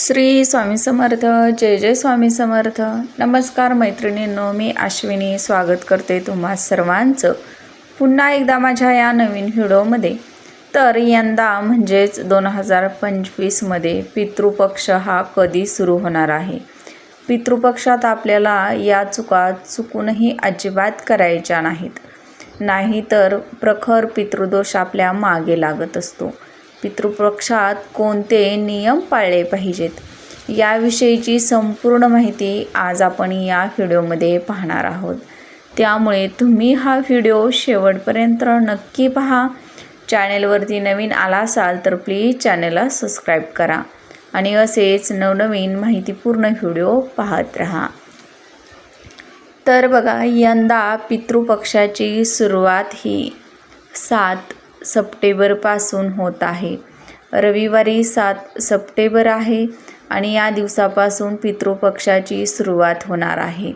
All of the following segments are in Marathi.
श्री स्वामी समर्थ जय जय स्वामी समर्थ. नमस्कार मैत्रिणींनो मी अश्विनी स्वागत करते तुम्हा सर्वांचं. पुन्हा एकदा माझ्या या नवीन व्हिडिओमध्ये. तर यंदा म्हणजेच दोन हजार पंचवीसमध्ये पितृपक्ष हा कधी सुरू होणार आहे? पितृपक्षात आपल्याला या चुका चुकूनही अजिबात करायच्या नाहीत. नाहीतर प्रखर पितृदोष आपल्या मागे लागत असतो. पितृपक्षात कोणते नियम पाळले पाहिजेत? याविषयीची संपूर्ण माहिती आज आपण या व्हिडिओमध्ये पाहणार आहोत. त्यामुळे तुम्ही हा व्हिडिओ शेवटपर्यंत नक्की पहा. चॅनेलवरती नवीन आला असाल तर प्लीज चॅनलला सबस्क्राईब करा आणि असेच नवनवीन माहितीपूर्ण व्हिडिओ पाहत राहा. तर बघा यंदा पितृपक्षाची सुरुवात ही सात सप्टेंबरपासून होत आहे. रविवारी सात सप्टेंबर आहे आणि या दिवसापासून पितृपक्षाची सुरुवात होणार आहे.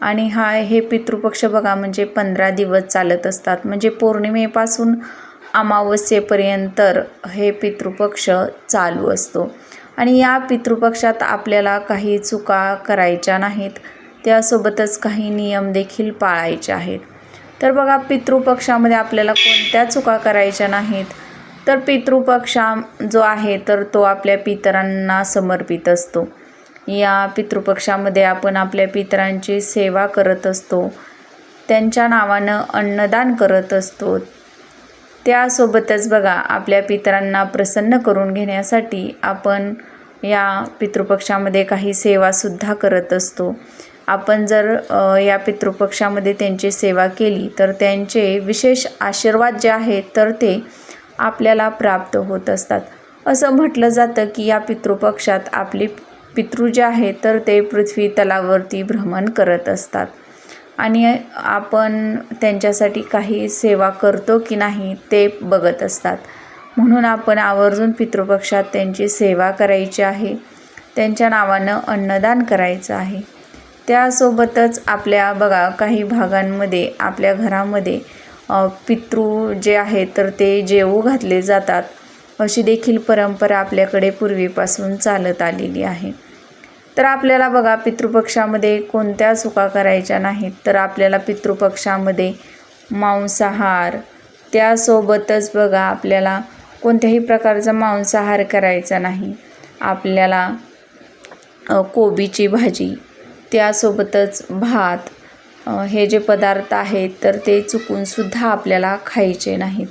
आणि हा हे पितृपक्ष बघा म्हणजे पंधरा दिवस चालत असतात. म्हणजे पौर्णिमेपासून अमावस्येपर्यंत हे पितृपक्ष चालू असतो. आणि या पितृपक्षात आपल्याला काही चुका करायच्या नाहीत. त्यासोबतच काही नियम देखील पाळायचे आहेत. तर बघा पितृपक्षामध्ये आपल्याला कोणत्या चुका करायच्या नाहीत. तर पितृपक्षा जो आहे तर तो आपल्या पितरांना समर्पित असतो. या पितृपक्षामध्ये आपण आपल्या पितरांची सेवा करत असतो. त्यांच्या नावानं अन्नदान करत असतो. त्यासोबतच बघा आपल्या पितरांना प्रसन्न करून घेण्यासाठी आपण या पितृपक्षामध्ये काही सेवासुद्धा करत असतो. आपण जर या पितृपक्षामध्ये त्यांची सेवा केली तर त्यांचे विशेष आशीर्वाद जे आहेत तर ते आपल्याला प्राप्त होत असतात. असं म्हटलं जातं की या पितृपक्षात आपले पितृ जे आहेत तर ते पृथ्वी तलावरती भ्रमण करत असतात. आणि आपण त्यांच्यासाठी काही सेवा करतो की नाही ते बघत असतात. म्हणून आपण आवर्जून पितृपक्षात त्यांची सेवा करायची आहे. त्यांच्या नावानं अन्नदान करायचं आहे. त्यासोबतच आपल्या बघा काही भागांमध्ये आपल्या घरामध्ये पितृ जे आहे तर ते जेवू घातले जातात. अशी देखील परंपरा आपल्याकडे पूर्वीपासून चालत आलेली आहे. तर आपल्याला बघा पितृपक्षामध्ये कोणत्या चुका करायच्या नाहीत. तर आपल्याला पितृपक्षामध्ये मांसाहार त्यासोबतच बघा आपल्याला कोणत्याही प्रकारचा मांसाहार करायचा नाही. आपल्याला कोबीची भाजी त्यासोबतच भात हे जे पदार्थ आहेत तर ते चुकूनसुद्धा आपल्याला खायचे नाहीत.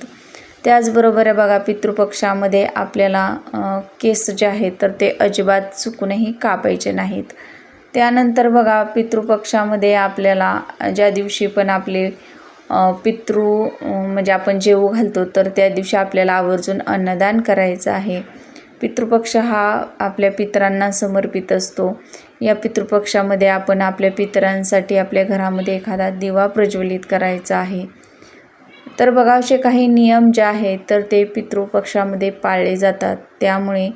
त्याचबरोबर आहे बघा पितृपक्षामध्ये आपल्याला केस जे आहेत तर ते अजिबात चुकूनही कापायचे नाहीत. त्यानंतर बघा पितृपक्षामध्ये आपल्याला ज्या दिवशी पण आपले पितृ म्हणजे आपण जेवू घालतो तर त्या दिवशी आपल्याला आवर्जून अन्नदान करायचं आहे. पितृपक्ष हा आपल्या पितरांना समर्पित असतो. या पितृपक्षामध्ये आपण आपल्या पितरांसाठी आपल्या घरामध्ये एखादा दिवा प्रज्वलित करायचा आहे. तर बघा असे काही नियम जे आहेत तर ते पितृपक्षामध्ये पाळले जातात. त्यामुळे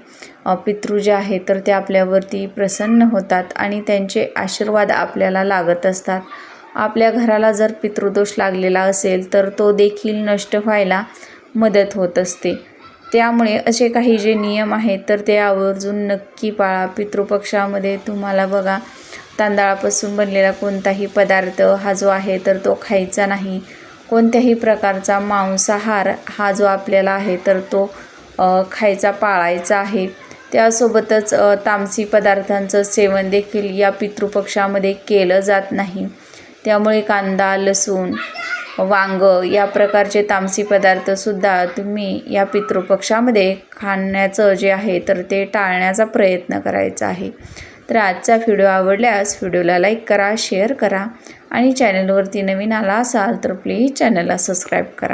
पितृ जे आहेत तर ते आपल्यावरती प्रसन्न होतात आणि त्यांचे आशीर्वाद आपल्याला लागत असतात. आपल्या घराला जर पितृदोष लागलेला असेल तर तो देखील नष्ट व्हायला मदत होत असते. त्यामुळे असे काही जे नियम आहेत तर ते आवर्जून नक्की पाळा. पितृपक्षामध्ये तुम्हाला बघा तांदळापासून बनलेला कोणताही पदार्थ हा जो आहे तर तो खायचा नाही. कोणत्याही प्रकारचा मांसाहार हा जो आपल्याला आहे तर तो खायचा पाळायचा आहे. त्यासोबतच तामसी पदार्थांचं सेवन देखील या पितृपक्षामध्ये केलं जात नाही. त्यामुळे कांदा लसूण वांग या प्रकारचे तामसी पदार्थसुद्धा तुम्ही या पितृपक्षामध्ये खाण्याचं जे आहे तर ते टाळण्याचा प्रयत्न करायचा आहे. तर आजचा व्हिडिओ आवडल्यास व्हिडिओला लाईक करा शेअर करा आणि चॅनलवरती नवीन आला असाल तर प्लीज चॅनलला सबस्क्राईब करा.